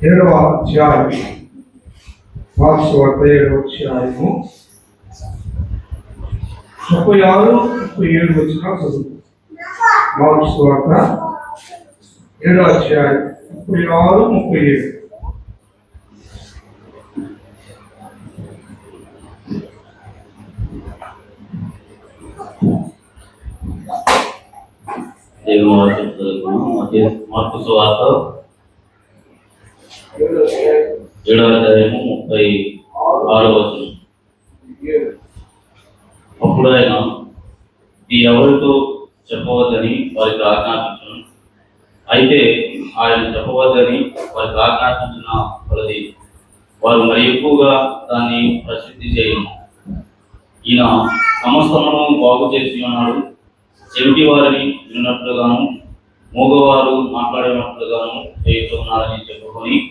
ఏడవ అధ్యాయం మార్క్స్ వార్త ఏడవ అధ్యాయము ముప్పై ఆరు ముప్పై ఏడు వచ్చిన చదువు మార్క్స్ వార్త ఏడవ అధ్యాయం ముప్పై ఆరు ముప్పై ఏడు దేవుని వాక్యం చదువుకున్నాం మధ్య మార్పు సువార్త ఏడవ అధ్యాయం ఏడవ అధ్యాయము ముప్పై ఆరో వచనం. అప్పుడు ఆయన ఈ ఎవరితో చెప్పవద్దని వారికి ఆజ్ఞాపించను. అయితే ఆయన చెప్పవద్దని వారికి ఆజ్ఞాపించిన కొలది. వారు మరి ఎక్కువగా దాన్ని ప్రసిద్ధి చేయను. ఈయన సమస్తమును బాగు చేసి ఉన్నాడు. చెవిటి వారిని విన్నట్లుగాను మూగవారు మాట్లాడినట్లుగాను చేస్తున్నారని చెప్పుకొని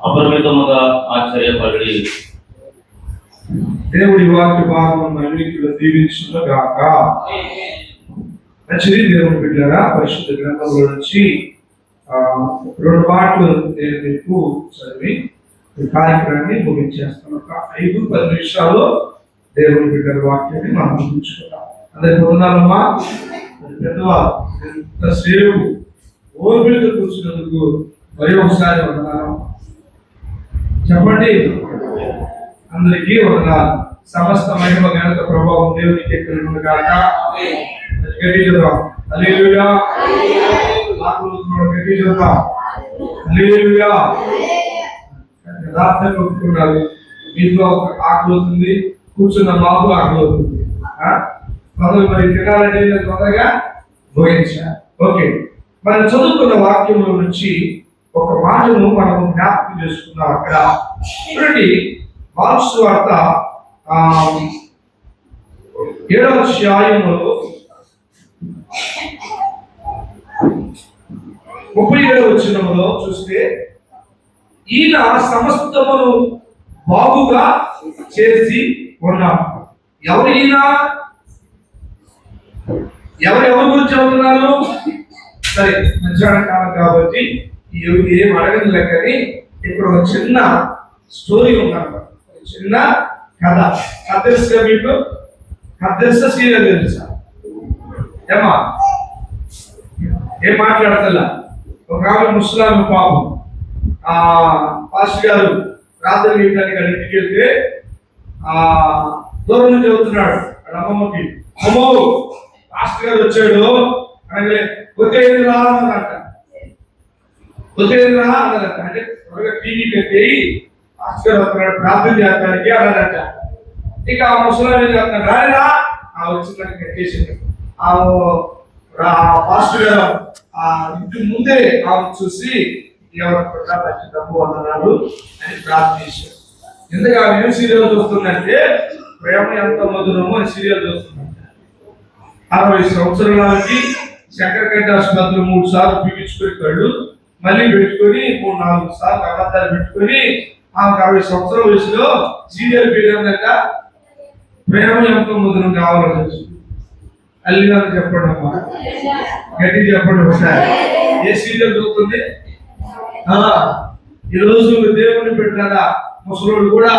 అపరిమితముగా ఆశ్చర్యపడి దేవుడి వాక్య భాగం అన్నింటిలో దీవించును దేవుని బిడ్డారా పరిశుద్ధ గ్రంథంలో నుంచి రెండు పాటలు నేను మీకు చదివి కార్యక్రమాన్ని ముగించేస్తాను. ఒక ఐదు పది నిమిషాలు దేవుని బిడ్డల వాక్యాన్ని మనం ముగించుకుంటాం అందరికి వందనాలమ్మా. మరి పెద్దవారు ఎంతసేపు కూర్చున్నందుకు మరి ఒకసారి వందనాలు చెప్పండి. అందరికీ ఒక సమస్త మహిమ ఘనత ప్రభావం దేవునికి ఎక్కడ కాక. గట్టి చూద్దాం హల్లెలూయా. గట్టి చూద్దాం హల్లెలూయా. యథార్థంగా ఒప్పుకున్నారు. మీలో ఒక ఆకులు అవుతుంది కూర్చున్న మాకు ఆకలి అవుతుంది ఆ? మరి తినాలంటే తొందరగా భోగించా ఓకే. మనం చదువుకున్న వాక్యంలో నుంచి ఒక మాటను మనం జ్ఞాపకం చేసుకున్నాం అక్కడ. చూడండి మార్క్స్ వార్త ఏడవ అధ్యాయంలో ముప్పై ఏడవ వచ్చినములో చూస్తే ఈయన సమస్తమును బాగుగా చేసి ఉన్నాం ఎవరు ఈయన? ఎవరు ఎవరి గురించి చెబుతున్నారు సరే మధ్యాహ్న కాలం కాబట్టి ఈ- ఏం అడగదులే కానీ ఇక్కడ ఒక చిన్న స్టోరీ ఉందన్నమాట. చిన్న కథ. కథ తెలుసుగా మీకు? కథ తెలుసా సీరియల్ తెలుసా? ఏమా ఏం మాట్లాడతల్లా ఒక ఆమె ముస్లాం పాపం. ఆ పాస్టర్ గారు రాత్రి ఇవ్వడానికి అక్కడ ఇంటికి వెళ్తే ఆ దూరం నుంచి చదువుతున్నాడు అక్కడ అమ్మమ్మకి. అమ్మో పాస్టర్ గారు వచ్చాడు. అనగానే కొత్తేంద్రా అన్నదంట కొత్తేంద్రా అంటే త్వరగా టీవీ పెట్టి పాస్టర్ వస్తున్నాడు ప్రార్థన చేస్తానికి అన్నదంట ఇక ఆ ముసలాం ఏం చేస్తున్నాడు? ఆ వచ్చిందని కట్టేసింది ఆ పాస్టర్ గారు ఆ ఇంటి ముందే ఆమె చూసి ఎవరు డబ్బు వందనాలు అని ప్రార్థించాడు ఎందుకు ఆమె ఏం సీరియల్ చూస్తుందంటే ప్రేమ ఎంత మధురమో అని సీరియల్ చూస్తుందంట. అరవై సంవత్సరాలకి శంకరకంఠ ఆసుపత్రి మూడు సార్లు పీడించుకొని కళ్ళు మళ్ళీ పెట్టుకొని మూడు నాలుగు సార్లు అబద్ధాలు పెట్టుకొని ఆమెకు అరవై సంవత్సరాల వయసులో సీరియల్ పేరుందంట ప్రేమ ఎంత ముద్రం కావాలని అల్లిగా చెప్పండి అమ్మా. గట్టి చెప్పండి ఒకసారి. ఏ సీరియల్ చూస్తుంది ఈరోజు ఈ రోజు దేవుని పెట్టారా ముసలోడు కూడా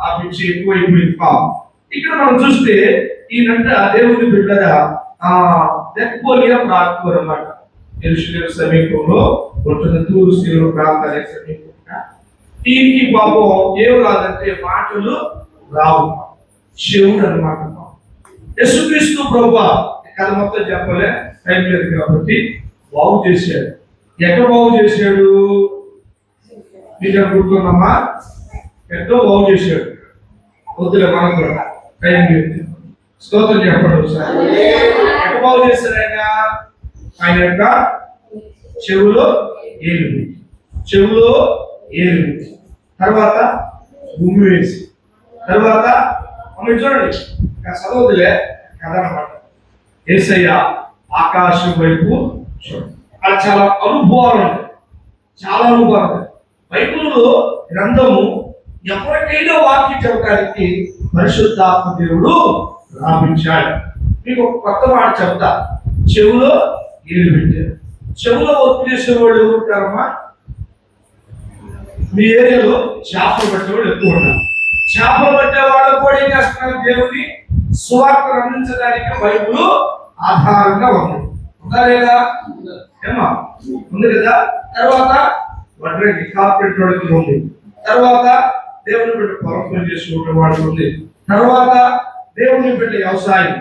ఆ పిచ్చి ఎక్కువైపోయింది పాపం. ఇక్కడ మనం చూస్తే ఈయనంట దేవుని బిడ్డగా ఆ దెక్పోలియా ప్రాంతం అన్నమాట. ఎరుషులేము సమీపంలో ఉంటున్న తూరు శిలువ ప్రాంతానికి సమీపంగా? దీనికి పాపం ఏం రాదంటే మాటలు రావు. శివుడు అనమాట యశుక్రీస్తు ప్రభు కథ మొత్తం చెప్పలే టైం లేదు కాబట్టి బాగు చేశాడు. ఎక్కడ బాగు చేశాడు? మీకు అనుకుంటున్నామా ఎంతో బాగు చేశాడు. వద్దులే మనం కూడా టైం లేదు. స్తోత్రం చెప్పండి ఒకసారి. ఎక్కడ బాగు చేశాడు ఆయన? ఆయన యొక్క చెవులో ఏలు చెవులో ఏలు తర్వాత భూమి వేసి. తర్వాత మనం చూడండి. చదవదులే కథ అనమాట ఏసయ్య ఆకాశం వైపు చూడండి. అక్కడ చాలా అనుభవాలు ఉంటాయి చాలా అనుభవాలు బైబిల్లో గ్రంథము ఎవరికైనా వాక్యం చెప్పడానికి పరిశుద్ధాత్మ దేవుడు రాపించాడు. మీకు ఒక కొత్త మాట చెప్తా. చెవులో ఏలు పెట్టారు. చెవులో ఒత్తి చేసేవాళ్ళు ఎవరు ఉంటారమ్మా మీ ఏరియాలో చేపలు పట్టేవాళ్ళు ఎక్కువ ఉంటారు. చేపలు పట్టే వాళ్ళు కూడా ఏం చేస్తున్నారు? దేవుని సువార్త రమించడానికి బైబుల్ ఆధారంగా ఉంది ఉందా లేదా? ఏమా ఉంది కదా? తర్వాత వడ్రంగి కార్పెంటర్ వాళ్ళకి ఉంది. తర్వాత దేవుని బిడ్డ పొలం పని చేసుకుంటే వాళ్ళకి ఉంది. తర్వాత దేవుని బిడ్డ వ్యవసాయం.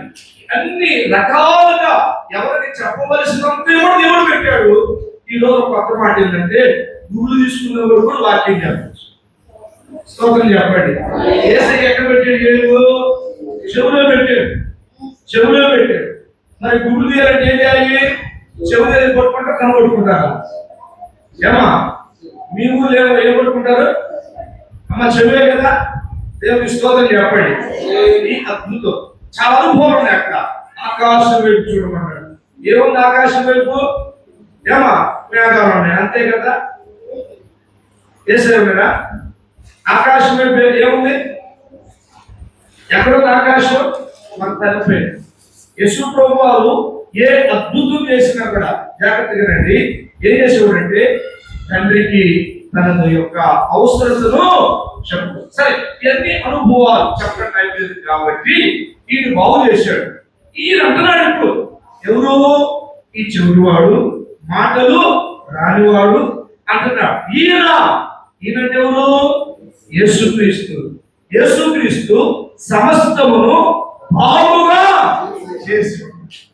అన్ని రకాలుగా ఎవరికి చెప్పవలసినంత కూడా దేవుడు పెట్టాడు. ఈ రోజు కొత్త మాట ఏంటంటే గుళ్ళు తీసుకున్నవాడు కూడా వాక్యం చెప్పచ్చు. స్తోత్రం చెప్పండి. ఏసై ఎక్కడ పెట్టాడు ఏడు చెవులో పెట్టాడు. చెవులో పెట్టాడు. మరి గురువు తీయాలంటే ఏం చేయాలి? చెవు దగ్గర కొట్టుకుంటే కనబడుకుంటారా ఏమా? మీ ఊళ్ళో ఏమో ఏం కొట్టుకుంటారు? అమ్మ చెవులే కదా? దేవుడి స్తోత్రం చెప్పండి. అద్భుతం. చాలా అనుభవం అక్కడ. ఆకాశం వైపు చూడమన్నాడు. ఏముంది ఆకాశం వైపు? ఏమా? మేఘాలు ఉన్నాయి అంతే కదా? కదా ఆకాశం వైపు ఏముంది? ఎక్కడుంది ఆకాశం? మన తలపైన యశు ప్రభు వారు ఏ అద్భుతం చేసినా కూడా జాగ్రత్తగా రండి. ఏం చేసేవాడంటే తండ్రికి తన యొక్క అవసరతను చెప్పు. సరే ఇవన్నీ అనుభవాలు చెప్పడం అయిపోయింది కాబట్టి ఈయన బాగు చేశాడు. ఈయన అంటున్నాడు ఇప్పుడు ఎవరు? ఈ చెవిటివాడు మాటలు రానివాడు అంటున్నాడు. ఈయన ఈయనంటే ఎవరు? యేసుక్రీస్తు. యేసుక్రీస్తు సమస్తమును బాగుగా చేసి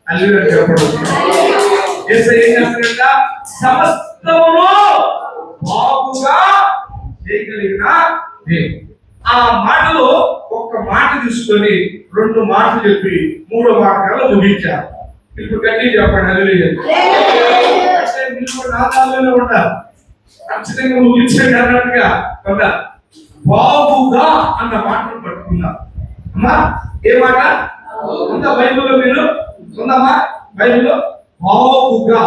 అల్లి చెప్పడం యేసయ్య సమస్తమును బాగుగా చేయగలిగిన ఆ మాటలో ఒక్క మాట తీసుకొని రెండు మాటలు చెప్పి మూడో మాట కల్లా ముగించారు ఇప్పుడు గట్టి చెప్పండి హల్లెలూయా. అంటే ఉండాలి ఖచ్చితంగా ముగించండి అన్నట్టుగా ఉందా బాగుగా అన్న మాటను పట్టుకున్నారు అమ్మా ఏ మాట? ఉందా బైబిల్లో మీరు? ఉందమ్మా బైబిల్లో? బాగుగా.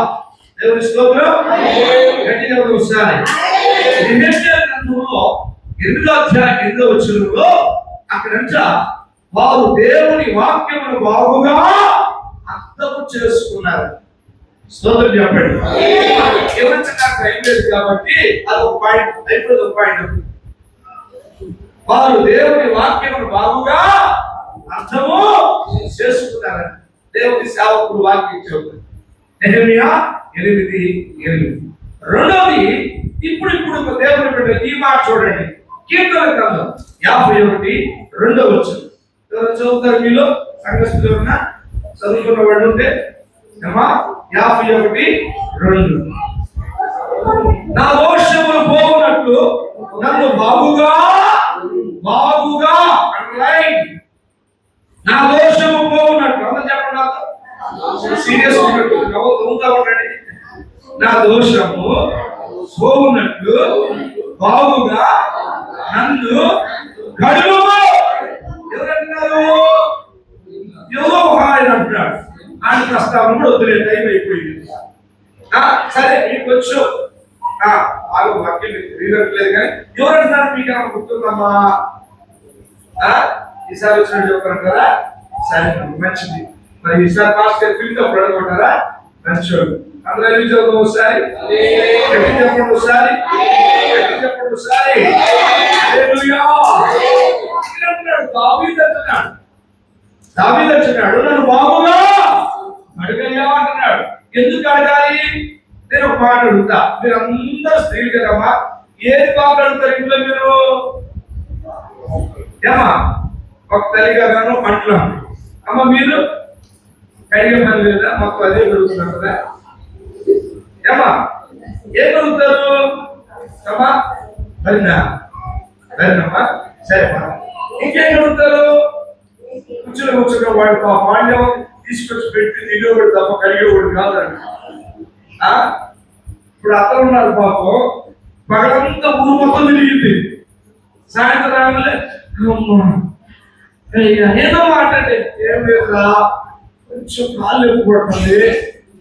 దేవుని స్తోత్రం? గట్టిగా ఒకసారి. నిహెమ్యా గ్రంథంలో ఎనిమిదో అధ్యాయం ఎనిమిదో వచనంలో అక్కడంట వారు దేవుని వాక్యమును బాగుగా అర్థం చేసుకున్నారు. స్తోత్రం చెప్పండి. ఎవరైతే నాకు టైం లేదు కాబట్టి అది ఒక పాయింట్ అయిపోయింది ఒక పాయింట్. వారు దేవుని వాక్యమును బాగుగా అర్థము చేసుకున్నారని దేవుని సేవకుడు వాక్యం చెబుతారు నెహమియా ఎనిమిది ఎనిమిది. రెండవది ఇప్పుడు ఇప్పుడు ఒక దేవుని బిడ్డ ఈ మాట చూడండి. కీర్తన గ్రంథం యాభై ఒకటి రెండవ వచ్చిన చదువుతారు మీలో? సంఘస్థులు చదువుకున్న వాళ్ళు ఉంటే? యాభై ఒకటి రెండు. నా దోషములు పోవునట్లు నన్ను బాగుగా బాగుగా నా దోషము పోవునట్లు. అందరూ చెప్పండి సీరియస్ ఉన్నట్టు. నవ్వుతా ఉండండి నా దోషము పోవునట్లు బాగుగా నన్ను గడువు ఎవరన్నారు ఎవరో ఒక ఆయన అంటున్నాడు. ఆయన ప్రస్తావన కూడా వదిలే టైం అయిపోయింది. సరే మీకు వచ్చు. వాళ్ళు వాక్యం మీకు తెలియట్లేదు కానీ ఎవరంటున్నారు మీకు ఏమైనా గుర్తుందమ్మా? ఈసారి వచ్చినట్టు చెప్పారు కదా? సరే మంచిది. మరి ఈసారి పాస్ ఫీల్డ్ అప్పుడు అనుకుంటారా మంచోడు అందరూ ఎన్ని చదువు ఒకసారి ఎన్ని చెప్పండి ఒకసారి ఎన్ని చెప్పండి ఒకసారి హల్లెలూయా. ఇక్కడ అంటున్నాడు, దావీదు అంటున్నాడు దావీదు నన్ను బాబుగా అడగయ్యా అంటున్నాడు. ఎందుకు అడగాలి? నేను ఒక మాట అడుగుతా. మీరు అందరూ స్త్రీలు కదమ్మా. ఏది బాబు అడుగుతారు ఇంట్లో మీరు? ఏమా ఒక తల్లిగా గాను పంటలు అమ్మ మీరు? కడిగే పని లేదా? మాకు అదే పెరుగుతున్నారు కదా. ఏమా ఏం జరుగుతారు? అమ్మా భరినా భరినమ్మా సరేమ్మా. ఇంకేం జరుగుతారు? కూర్చుని కూర్చున్న వాడు మా పాండ్యం తీసుకొచ్చి పెట్టి దిగేవాడు తప్ప కలిగేవాడు కాదండి. ఇప్పుడు అతను ఉన్నారు పాపం పగలంతా ఊరు మొత్తం తిరిగింది. సాయంత్రం రాగానే అమ్మా ఏదో మాట్లాడే ఏం లేదురా కొంచెం కాళ్ళు ఎక్కుపడుతుంది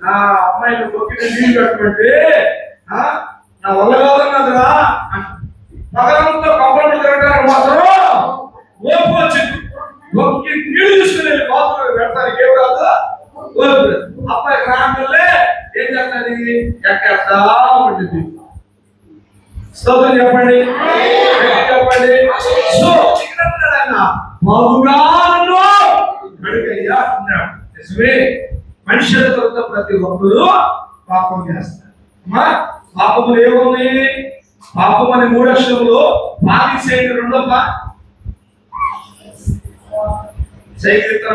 నా అమ్మాయిని కొక్కిన నీళ్ళు కట్టమంటే నా వల్ల కాదన్నదిరా. పగలంతా కప్పలు తిరగడానికి మాత్రం ఓపు వచ్చింది ఒక్కి నీళ్ళు తీసుకుని బాత్రూమ్ పెడతానికి ఏం రాదు ఓపు. అబ్బాయి రాగానే ఏం చేస్తుంది ఎక్కడ ఉంటుంది. స్తోత్రం చెప్పండి గట్టిగా చెప్పండి సో ఇక్కడ ఉన్నాడు ఆయన బాగుగా నన్ను కడుగయ్యా అన్నాడు నిజమే మనుషుల కొరత ఒకడు పాపం చేస్తాడు అమ్మా పాపములు ఏమున్నాయి పాపం అనే మూడు అక్షరంలో పాది చేయడం రెండో పా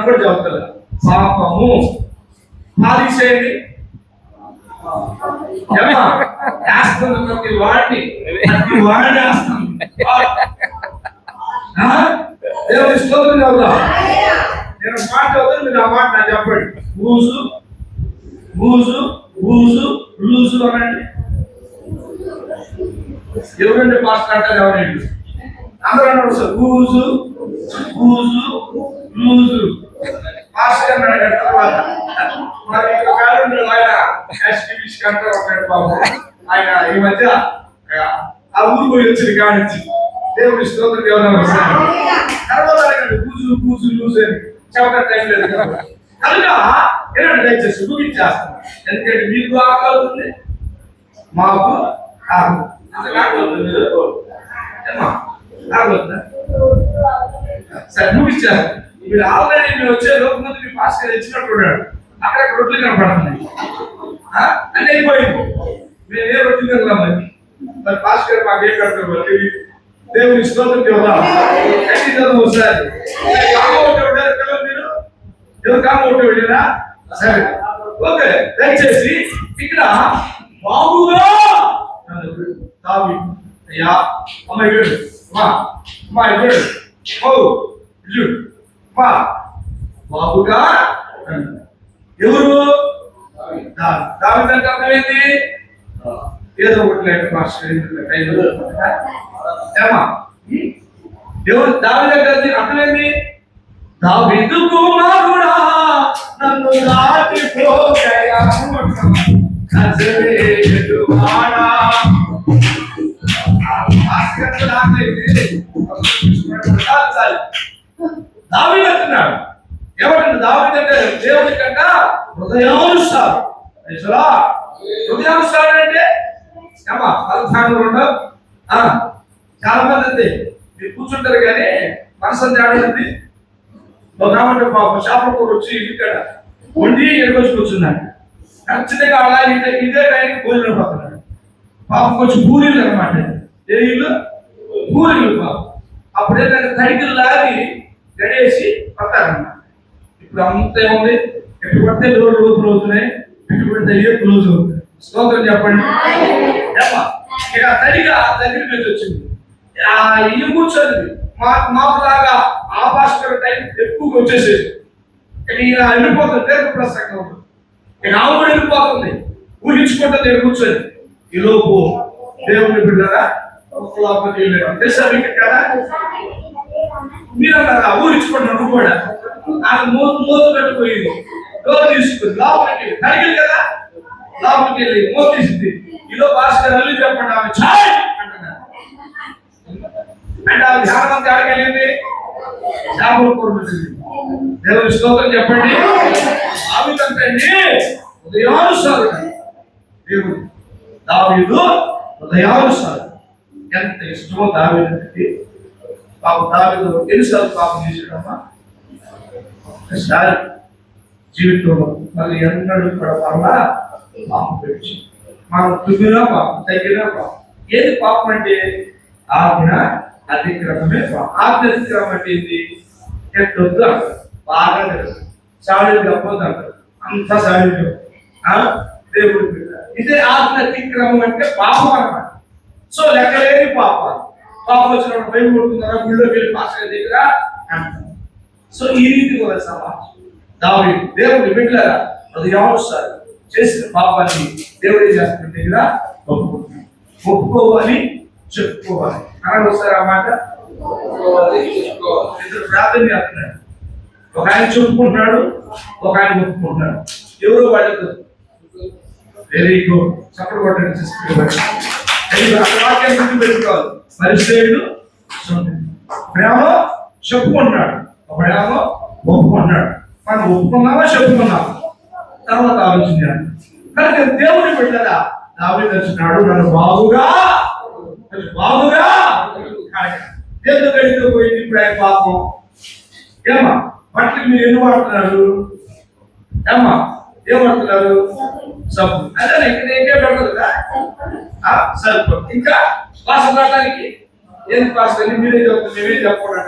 కూడా చెబుతారు పాపము పాది చేయండి వేస్తుంది ప్రతి వాడిని ప్రతి వాడిని వేస్తుంది ఆ? స్తోత్రం చెబుతా నేను ఒక మాట చదువుతాను మీరు ఆ మాట నాకు చెప్పండి. బూజు బూజు లూజు అనండి. ఎవరండి పాస్టర్ అంటారు ఎవరండి? అందరూ అన్నారు సార్ బూజు బూజు లూజు. పాస్టర్ అన్నాడు తర్వాత. మరి ఇక్కడ కాదు ఆయన ఎస్పీబీసీ కంటే ఒక బాబు ఆయన ఈ మధ్య ఆ, ఊరు పోయి వచ్చింది కానిచ్చి దేవుడి స్తోత్రం ఎవరన్నా తర్వాత అడగండి బూజు బూజు లూజు అని. చెప్పడం టైం లేదు కనుక ఏనండి దయచేసి ముగించేస్తాను ఎందుకంటే మీకు ఆకలి ఉంది. మాకు సరే ముగించేస్తాను మీరు ఆల్రెడీ మీరు వచ్చే లోపు మీ పాస్టర్ ఇచ్చినట్టు ఉన్నాడు. అక్కడ రొట్లు కనపడుతుంది ఆ? అయిపోయింది. మేము ఏ రొట్లు తినలేం మరి? మరి పాస్టర్ మాకు ఏం కడతారు దేవుని స్తోత్రం చెబుదాం. గట్టి చదువు ఒకసారి. కామోటి ఉంటారు ఎవరు కామోటి వెళ్ళినా సరే. ఓకే దయచేసి ఇక్కడ బాగుగా తావి అయ్యా అమ్మాయి వీడు అమ్మా అమ్మాయి వీడు ఓ ఇల్లు అమ్మా అన్నాడు. ఎవరు? దా- దావీదు అంటే అర్థమైంది ఏదో ఒకటి లేక మాస్టర్ ఏమా ఎవరు? దావీదు అంటే అర్థమైంది దావిదు కుమారుడా నన్ను దాటిపోగయా నజరేయువాడా భాస్కర్ నాకైతే అంటున్నాడు. ఎవరంటే అంటే? దేవుడి కన్నా హృదయానుసారం తెలుసురా? అంటే? ఏమా పదహారు ఆ, చాలా మంది ఉంది మీరు కూర్చుంటారు కానీ మనసు తేడాది పాప చేపల కూర వచ్చి ఇక్కడ వండి ఎడకొచ్చి కూర్చున్నాడు ఖచ్చితంగా అలా ఇదే ఇదే టైంకి భోజనం పోతున్నాడు పాపం కొంచెం పూరీలు అనమాట. ఏ ఇల్లు? పూరీలు పాపం అప్పుడు ఏంటంటే తడికలు లాగి గడేసి పడతారన్నమాట. ఇప్పుడు అంత ఏముంది? ఎప్పుడు పడితే డోర్ రోజులు అవుతున్నాయి ఎప్పుడు పడితే ఏ క్లోజ్ అవుతుంది స్తోత్రం చెప్పండి? ఇక తడిగా దగ్గరికి వచ్చి వచ్చింది ఆ ఇల్లు కూర్చొని మా మాకులాగా ఆ భాస్కర్ టైం ఎక్కువగా వచ్చేసేది. ఇక ఈయన అల్లిపోతుంది దీర్ఘ ప్రసంగం ఉంటుంది. ఇక ఆమె కూడా వెళ్ళిపోతుంది ఊహించుకుంటే నేను కూర్చొని. ఈలోపు లోపు దేవుని బిడ్డరా లోపలికి వెళ్ళాడు. తెలుసా కదా మీరు అన్నారా ఊహించుకుంటున్నారు నువ్వు కూడా. నాకు మూత మూత పెట్టుకోయింది డోర్ తీసుకుంది లోపలికి వెళ్ళి. కదా? లోపలికి వెళ్ళి మూత తీసింది. ఈలో భాస్కర్ వెళ్ళి చెప్పండి ఆమె. చాయ్ అంటే ఆమె ధ్యానం అంతా ఆడకెళ్ళింది చేపల దేవుని స్తోత్రం చెప్పండి. ఆమె అంటండి ఉదయానుసారం దేవుడు దావీదు ఎంత ఇష్టమో దావీదు పాపం దావీదు ఎన్నిసార్లు పాపం చేసాడమ్మా ఒకసారి జీవితంలో మళ్ళీ ఎన్నడూ కూడా మరలా పాపం పెంచి మనం తుమ్మినా పాపం తగ్గినా పాపం. ఏది పాపం అంటే? ఆజ్ఞ అతిక్రమమే పాపం ఆజ్ఞ అంటే ఏంటి ఎట్టొద్దు బాగా తెలుసు. సాడి తప్పదు అంత సాడి దేవుడు బిడ్డ. ఇదే ఆజ్ఞ అతిక్రమం అంటే పాపం అన్నమాట. సో లెక్కలేని పాపాలు. పాపం వచ్చినప్పుడు భయం కొడుతున్నారా? గుళ్ళోకి వెళ్ళి పాస్టర్ దగ్గర సో ఈ రీతి కూడా సమాజం. దావి దేవుడు బిడ్డలారా అది సార్ చేసిన పాపాన్ని దేవుడు ఏం చేస్తుంటే కదా ఒప్పుకోవాలి చెప్పుకోవాలి. అన్నాడు వస్తారు అన్నమాట ఇద్దరు ప్రార్థన చేస్తున్నాడు ఒక ఆయన చూపుకుంటున్నాడు ఒక ఆయన ఒప్పుకుంటున్నాడు. ఎవరు వాళ్ళకు? వెరీ గుడ్ చప్పటి కొట్టండి సిస్టర్ వాక్యం గుర్తు పెట్టుకోవాలి. పరిశ్రయుడు ప్రేమ చెప్పుకుంటున్నాడు. ఒకడేమో ఒప్పుకుంటున్నాడు. మనం ఒప్పుకున్నామా చెప్పుకున్నాం తర్వాత ఆలోచించాను కనుక దేవుని బిడ్డరా దావి తెచ్చినాడు నన్ను బాగుగా బాగుగా ఎందుకు అడిగితే పోయింది ఇప్పుడు ఆయన పాపం. ఏమ్మా బట్టలు మీరు ఎన్ని వాడుతున్నారు? ఏమ్మా ఏం వాడుతున్నారు? సబ్బు. అదే ఇక్కడ ఇంకే పెడతారు కదా? ఇంకా వాసన రావడానికి ఏం వాసన మీరే చెప్తారు మేమే చెప్పకుండా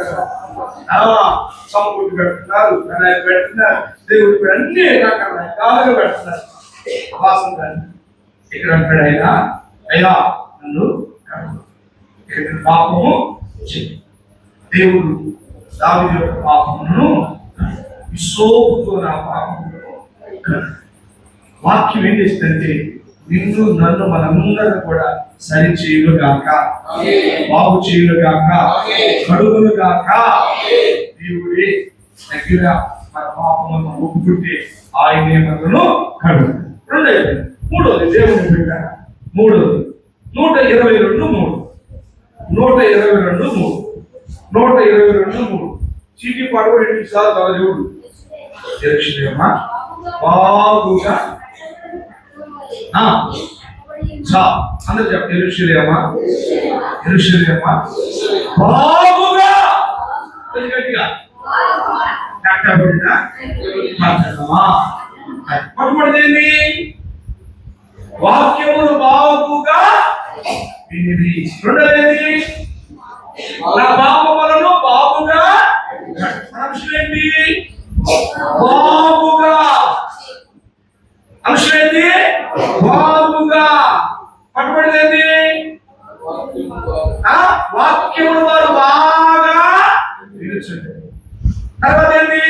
సబ్బు పెడుతున్నారు కడాయి పెడుతున్నారు దేవుడు పెడు- అన్ని రకాలుగా పెడుతున్నారు. వాసన ఇక్కడ అంటాడు ఆయన అయ్యా నన్ను పాపము చెయ్యి దేవుడు దావి యొక్క పాపమును విశోపుతో నా పాపమును వాక్యం ఏం చేస్తుందంటే నిన్ను నన్ను మనందరూ కూడా సరి కాక బాగు కాక కడుములు గాక దేవుడే దగ్గర మన పాపములను ఒప్పుకుంటే ఆయనే మనను కడుగు రెండు మూడోది దేవుని బిడ్డ. మూడోది నూట ఇరవై నూట ఇరవై రెండు మూడు. నూట ఇరవై రెండు మూడు. చీటీ పడవ ఎన్ని సార్లు కదా దేవుడు తెలుసులేమ్మా బాగుగా అందరు చెప్ప. తెలుసులేమా తెలుసులేమా బాగుగా కొంచెం గట్టిగా. కట్టబడిన పట్టణమా పట్టుబడింది వాక్యములు బాగుగా వినిది రెండోది నా పాపములను బాబుగా అంశమేంటి బాబుగా అంశమేంటి బాబుగా పట్టుబడింది ఆ? వాక్యములు వారు బాగా తర్వాత ఏంటి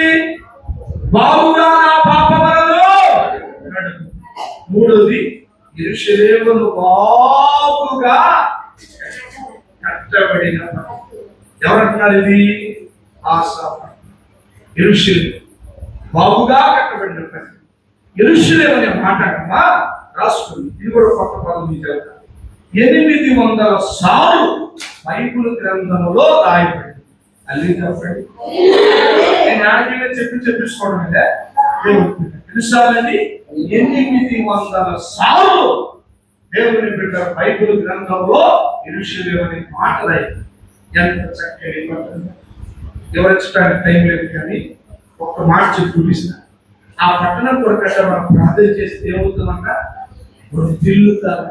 బాబుగా నా పాపములను కడుగు. మూడోది బాగా బాగుగా కట్టబడిన ఎవరంటున్నారు ఇది? ఆశ బాగుగా కట్టబడిన పని. ఇరుషులేం మాట రాసుకుంది ఇది కూడా కొత్త పదం మీకు ఎనిమిది వందల సార్లు బైబుల్ గ్రంథంలో రాయబడింది. అల్లి చెప్పండి. నేను చెప్పి చెప్పించుకోవడం అంటే తెలుసాలని ఎనిమిది వందల సార్లు దేవుని బిడ్డ బైబుల్ గ్రంథంలో ఇరుషులేమని మాట ఎంత చక్కని పట్టణం టైం లేదు కానీ ఒక్క మాట చెప్పి ఆ పట్టణం కొరకట మనం ప్రార్థన చేస్తే ఏమవుతుందంట? తిల్లుతారు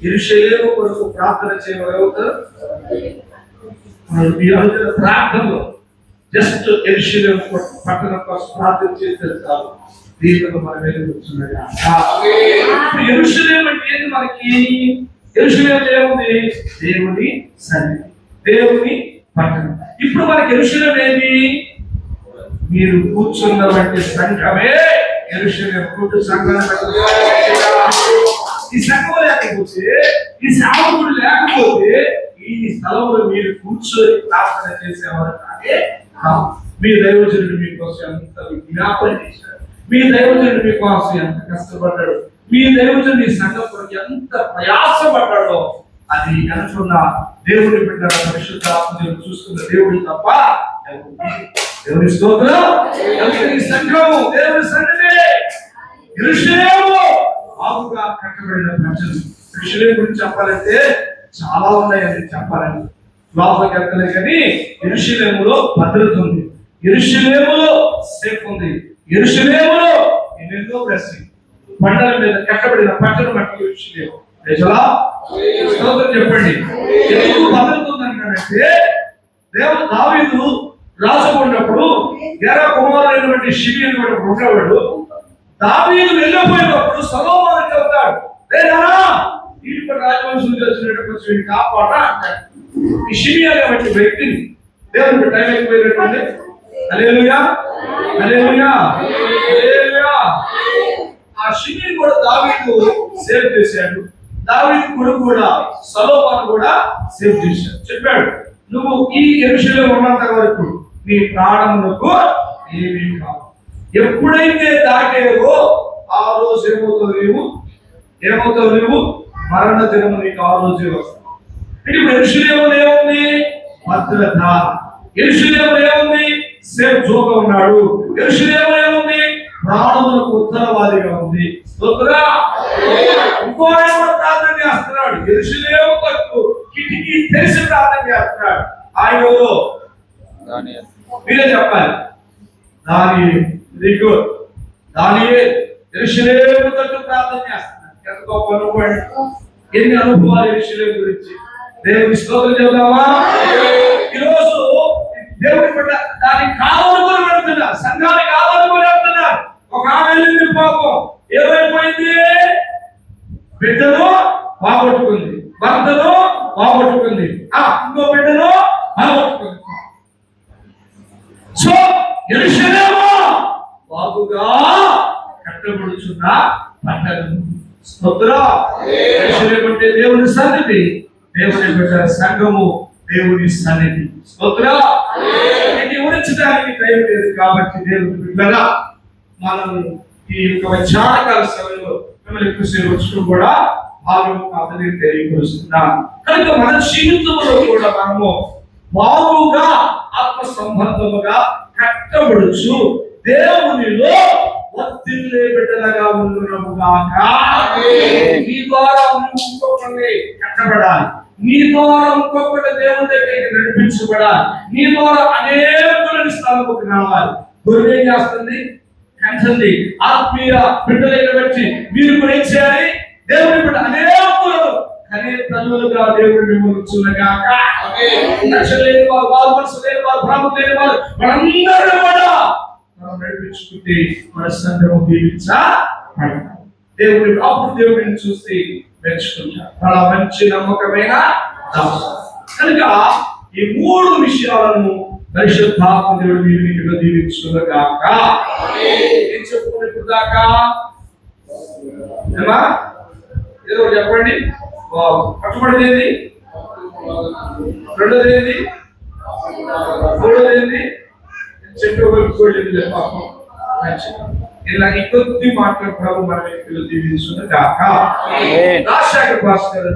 ఇరుషలేము కొరకు ప్రార్థన చేయగలుగుతారు ఈ రోజున ప్రార్థనలో జస్ట్ ఎరుషలేం పట్టణం కోసం ప్రార్థన చేస్తే చాలు దీనిలో మనం వెలుగుతున్నాయి ఎరుషలేం అంటే మనకి? ఎరుషలేం ఏముంది దేవుని సన్నిధి దేవుని పట్టణం. ఇప్పుడు మనకి ఎరుషలేం ఏది? మీరు కూర్చున్నటువంటి సంఘమే ఎరుషలేం. కూటు సంఘం ఈ సంఘం లేకపోతే ఈ సాగుడు లేకపోతే ఈ స్థలంలో మీరు కూర్చొని ప్రార్థన చేసేవారు కానీ. మీ దైవజనుడు మీకోసం ఎంత విజ్ఞాపన చేశాడు. మీ దైవజనుడు మీకోసం ఎంత కష్టపడ్డాడు? మీ దైవజనుడు మీ సంఘం కొరకు ఎంత ప్రయాసపడ్డాడో అది అనుకున్న దేవుడి బిడ్డ పరిశుద్ధ ఆత్మదేవుడు చూస్తున్న దేవుడు తప్ప దేవుని స్తోత్రం సంఘము దేవుని సన్నిధి బాగుగా కట్టబడిన ప్రజలు. ఇరుషలేం గురించి చెప్పాలంటే చాలా ఉన్నాయని చెప్పాలని లోపలికి వెళ్తలే కానీ ఇరుషులేములో భద్రత ఉంది. ఇరుషులేములో సేఫ్ ఉంది. ఇరుషలేములో ఎన్నెన్నో ప్రశ్న బండల మీద కట్టబడిన పట్టణం మట్టి ఇరుషలేము ప్రజలా స్తోత్రం చెప్పండి. ఎందుకు భద్రత దేవుడు దావీదు రాసుకున్నప్పుడు ఎర కుమారైనటువంటి శివి అనేటువంటి ఉండేవాడు. దావీదు వెళ్ళిపోయినప్పుడు సలోమాను చెప్తాడు లేదా వీళ్ళు రాజవంశం చేసినటువంటి వీడిని కాపాడ అంటాడు. ఈ శివి అనేటువంటి వ్యక్తిని దేవుడు టైం ఎక్కువైనటువంటి ఆ షిమిని కూడా దావీదు సేవ్ చేశాడు. దావీదు కొడుకు కూడా సలోపాను కూడా సేవ్ చేశాడు. చెప్పాడు నువ్వు ఈ ఎరుషలో ఉన్నంత వరకు నీ ప్రాణములకు ఏమీ కాదు. ఎప్పుడైతే దాటేవో ఆ రోజు ఏమవుతావు నీవు? ఏమవుతావు నీవు? మరణ దినము నీకు ఆ రోజే వస్తావు అంటే ఇప్పుడు ఎరుషులేములు ఏముంది? భద్రత ఎరుషులేములు ఏముంది? సేఫ్ జోగా ఉన్నాడు. ఎరుషులేములు ఏముంది? ప్రాణములకు ఉత్తరవాదిగా ఉంది. స్తోత్రా? ఇంకో ప్రార్థన చేస్తున్నాడు. ఎరుషులేము కొరకు కిటికీ తెలిసి ప్రార్థన చేస్తున్నాడు. ఆయన ఎవరు? మీరే చెప్పాలి. దాని వెరీ గుడ్. దాని ఎరుషలేము తట్టు ప్రార్థన చేస్తున్నాడు. ఎంత గొప్ప అనుభవం ఎన్ని అనుభవాలు ఎరుషలేము గురించి? దేవుని స్తోత్రం చెబుదామా? ఈరోజు దేవుడి పట్ల దానికి కావాలనుకుని వెళ్తున్నారు. సంఘానికి కావాలనుకుని వెళ్తున్నారు. ఒక ఆమె పాపం. ఏమైపోయింది? బిడ్డను బాగొట్టుకుంది భర్తను బాగొట్టుకుంది ఆ ఇంకో బిడ్డను బాగొట్టుకుంది సో ఎరుషలేమో బాగుగా కట్టబడుచున్న పట్టణం స్తోత్ర. దేవుని సన్నిధి. దేవుని బిడ్డ సంఘము దేవుని సన్నిధి. స్తోత్ర. ఇది వివరించడానికి టైం లేదు కాబట్టి దేవుని బిడ్డగా మనం ఈ యొక్క విచారకాల సమయంలో మిమ్మల్ని ఎక్కువసేపు వచ్చుకుని కూడా భాగం కాదని తెలియపరుస్తున్నాం కనుక మన జీవితంలో కూడా మనము బాగుగా ఆత్మ సంబంధముగా కట్టబడుచు దేవునిలో వర్తిల్లే బిడ్డలుగా ఉండునముగాక నీ ద్వారా ఇంకొకరిని కట్టబడాలి. నీ ద్వారా ఇంకొకటి దేవుని దగ్గరికి నడిపించబడాలి. నీ ద్వారా అనేకులని స్థలంలోకి రావాలి. గొర్రె ఏం చేస్తుంది? కంటుంది ఆత్మీయ బిడ్డలైన బట్టి మీరు కూడా ఏం చేయాలి? దేవుని బిడ్డ అనేకులు కనే తల్లులుగా దేవుడు మిమ్మల్ని చూడగాక నచ్చలేని వారు బాధపరచ లేని వారు భ్రమ లేని వారు మనందరూ కూడా మనం నడిపించుకుంటే మన సంఘం దీవించా? దేవుడి అప్పుడు దేవుడిని చూసి మెచ్చుకుంటారు చాలా మంచి నమ్మకమైన కనుక ఈ మూడు విషయాలను పరిశుద్ధాత్మ దేవుడు మీరు దీవించుగాక ఏం చెప్పుకుని ఇప్పుడు దాకా ఏదో చెప్పండి. వావ్. కట్టుబడిది ఏంది? రెండోది ఏంది? మూడోది ఏంది? చెప్పే కోళ్ళేది పాపం. మంచిది. ఇలా ఈ కొద్ది మాటలు ప్రభు మన వ్యక్తులు దీవించుగాక రాజశేఖర్ భాస్కర్